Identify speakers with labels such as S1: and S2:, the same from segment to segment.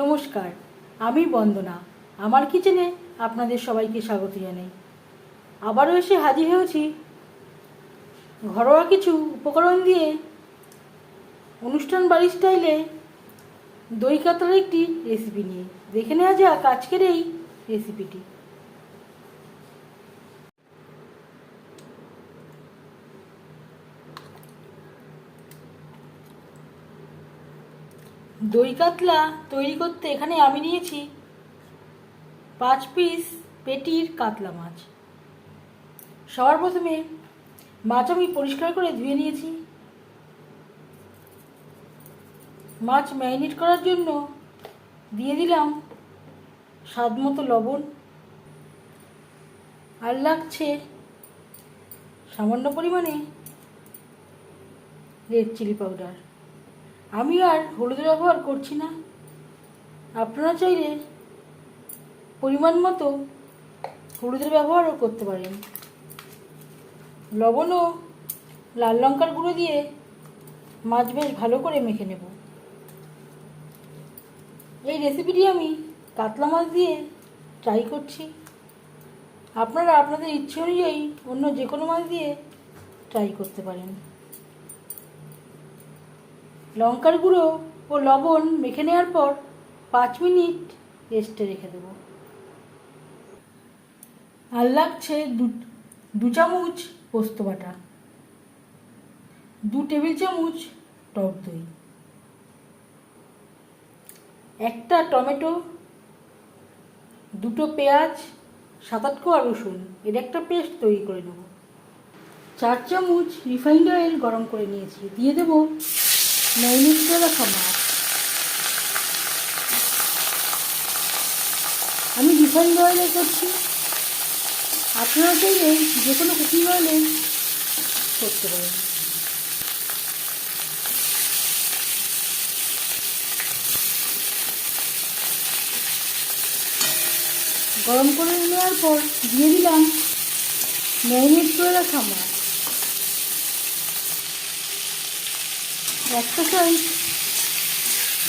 S1: নমস্কার, আমি বন্দনা। আমার কিচেনে আপনাদের সবাইকে স্বাগত জানাই। আবারও এসে হাজির হয়েছি। ঘরোয়া কিছু উপকরণ দিয়ে অনুষ্ঠান বাড়ি স্টাইলে দই কাতার একটি রেসিপি নিয়ে। দেখে নেওয়া যাক আজকের এই রেসিপিটি দই কাতলা তৈরি করতে এখানে আমি নিয়েছি পাঁচ পিস পেটির কাতলা মাছ। সবার প্রথমে মাছ আমি পরিষ্কার করে ধুয়ে নিয়েছি। মাছ ম্যারিনেট করার জন্য দিয়ে দিলাম স্বাদ মতো লবণ। আর লাগছে সামান্য পরিমাণে রেড চিলি পাউডার আমি আর হলুদ ব্যবহার করছি না। আপনারা চাইলে পরিমাণ মতো হলুদের ব্যবহারও করতে পারেন। লবণ ও লাল লঙ্কার গুঁড়ো দিয়ে মাছ বেশ ভালো করে মেখে নেব। এই রেসিপিটি আমি কাতলা মাছ দিয়ে ট্রাই করছি। আপনারা আপনাদের ইচ্ছে অনুযায়ী অন্য যে কোনো মাছ দিয়ে ট্রাই করতে পারেন। লঙ্কার গুঁড়ো ও লবণ মেখে নেওয়ার পর পাঁচ মিনিট রেস্টে রেখে দেবো। আর লাগছে দু চামচ পোস্ত বাটা, দু টেবিল চামচ টক দই, একটা টমেটো, দুটো পেঁয়াজ, সাত আট কোয়া রসুন, এর একটা পেস্ট তৈরি করে নেব। চার চামচ রিফাইন্ড অয়েল গরম করে নিয়েছি, দিয়ে দেবো করে রাখা মাছ আমি রিফাইন্ড অয়েলে করছি আপনারা চাইলে যে কোনো কুকিং অয়েলে করতে পারেন গরম করে নেওয়ার পর দিয়ে দিলাম ম্যারিনেট করে রাখা মাছ একটা সাইজ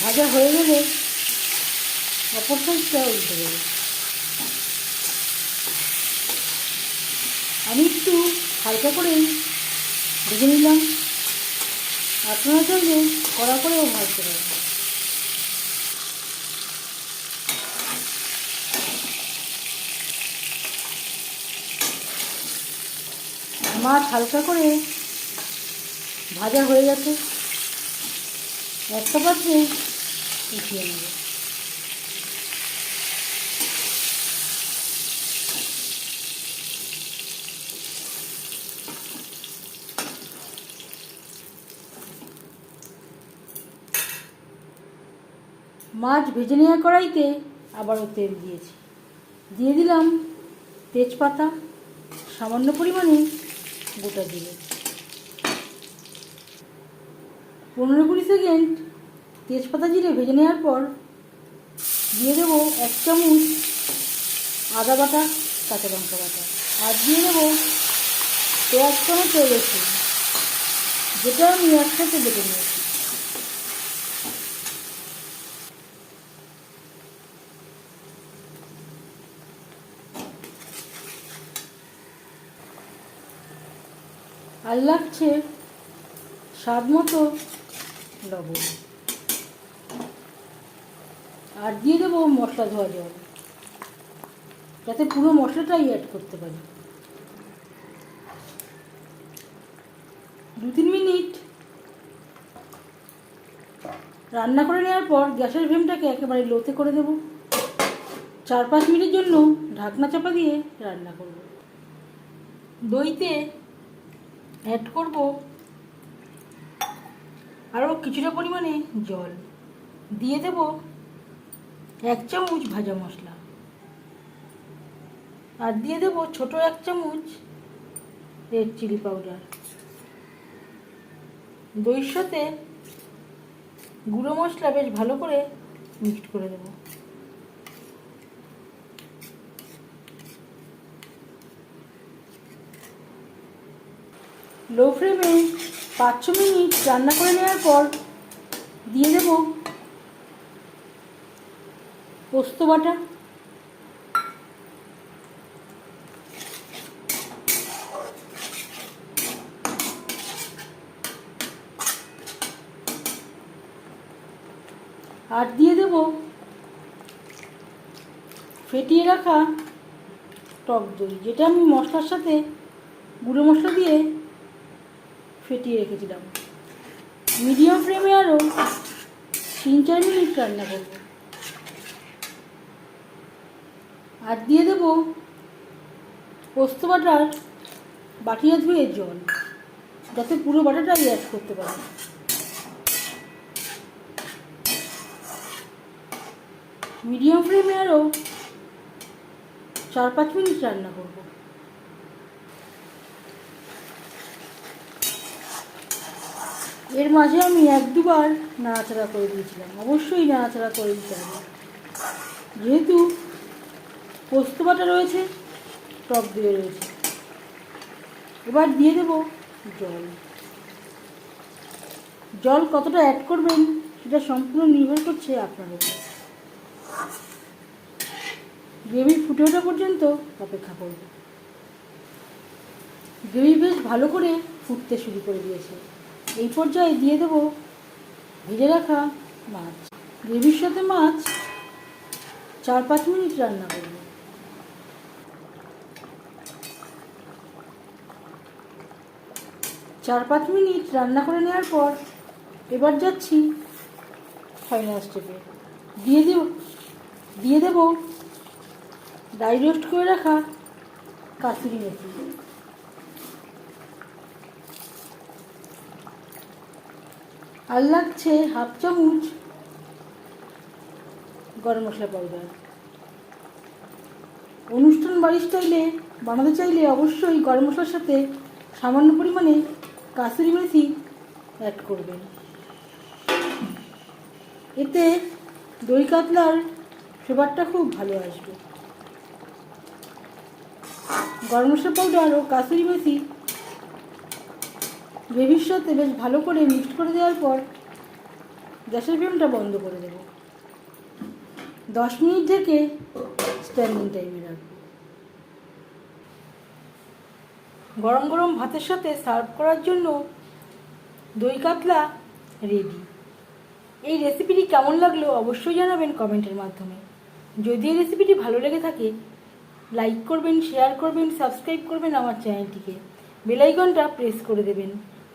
S1: ভাজা হয়ে গেলে অপর সাইজটা উল্টে দেবো। আমি একটু হালকা করে ভেজে নিলাম। আপনারা চাইলে কড়া করেও ভাজতে পারেন। মাছ হালকা করে ভাজা হয়ে গেছে। একটা পাত্রে উঠিয়ে নেব মাছ ভেজে নেওয়া কড়াইতে আবারও তেল দিয়েছি। দিয়ে দিলাম তেজপাতা, সামান্য পরিমাণে গোটা জিরে। পনেরো কুড়ি সেকেন্ড তেজপাতা জিরে ভেজে নেওয়ার পর দিয়ে দেবো এক চামচ আদা বাটা, কাঁচা লঙ্কা বাটা। আর দিয়ে দেবো পেঁয়াজ টমেটো রসুন যেটা আমি একসাথে বেটে নিয়েছি। আর লাগছে স্বাদ মতো লবণ। আর দিয়ে দেবো মশলা ধোয়া জল। যাতে পুরো মশলাটাই অ্যাড করতে পারি। দু তিন মিনিট রান্না করে নেওয়ার পর গ্যাসের ফ্লেমটাকে একেবারে লোতে করে দেব। চার পাঁচ মিনিটের জন্য ঢাকনা চাপা দিয়ে রান্না করব। দইতে অ্যাড করব আরও কিছুটা পরিমাণে জল। দিয়ে দেব এক চামচ ভাজা মশলা। আর দিয়ে দেব ছোট এক চামচ রেড চিলি পাউডার দইয়ের সাথে গুঁড়ো মশলা বেশ ভালো করে মিক্সড করে দেবো। লো ফ্লেমে পাঁচ ছ মিনিট রান্না করে নেওয়ার পর দিয়ে দেব পোস্ত বাটা। আর দিয়ে দেব ফেটিয়ে রাখা টক দই, যেটা আমি মশলার সাথে গুঁড়ো মশলা দিয়ে ফেটিয়ে রেখেছিলাম। মিডিয়াম ফ্লেমে আরও তিন চার মিনিট রান্না করব। আর দিয়ে দেব পোস্ত বাটার বাটিয়া ধুয়ে জল, যাতে পুরো বাটাটাই অ্যাড করতে পারি। মিডিয়াম ফ্লেমে আরও চার পাঁচ মিনিট রান্না করব। এর মাঝে আমি এক দুবার নাড়াচাড়া করে দিয়েছিলাম। অবশ্যই নাড়াচাড়া করে দিতে হবে। যেহেতু পোস্ত বাটা রয়েছে, টক দিয়ে রয়েছে। এবার দিয়ে দেব জল। জল কতটা অ্যাড করবেন, সেটা সম্পূর্ণ নির্ভর করছে আপনার উপর। গ্রেভি ফুটে ওঠা পর্যন্ত অপেক্ষা করব গ্রেভি বেশ ভালো করে ফুটতে শুরু করে দিয়েছে। এই পর্যায়ে দিয়ে দেব ভেজে রাখা মাছ। গ্রেভির সাথে মাছ চার পাঁচ মিনিট রান্না করব। চার পাঁচ মিনিট রান্না করে নেওয়ার পর এবার যাচ্ছি ফাইনাল স্টেপে দিয়ে দেব দিয়ে দেব ড্রাই রোস্ট করে রাখা কাসুরি মেথি। আর লাগছে হাফ চামচ গরম মশলা পাউডার অনুষ্ঠান বাড়ির স্টাইলে বানাতে চাইলে অবশ্যই গরম মশলার সাথে সামান্য পরিমাণে কাসুরি মেথি অ্যাড করবেন। এতে দই কাতলার ফ্লেভারটা খুব ভালো আসবে। গরম মশলা পাউডার ও কাসুরি মেথি গ্রেভির সাথে বেশ ভালো করে মিক্সড করে দেওয়ার পর গ্যাসের ফ্লেমটা বন্ধ করে দেব। দশ মিনিট থেকে স্ট্যান্ডিং টাইমে রাখব। গরম গরম ভাতের সাথে সার্ভ করার জন্য দই কাতলা রেডি এই রেসিপিটি কেমন লাগল অবশ্যই জানাবেন কমেন্টের মাধ্যমে। যদি এই রেসিপিটি ভালো লেগে থাকে লাইক করবেন শেয়ার করবেন সাবস্ক্রাইব করবেন আমার চ্যানেলটিকে বেলাইকনটা প্রেস করে দেবেন।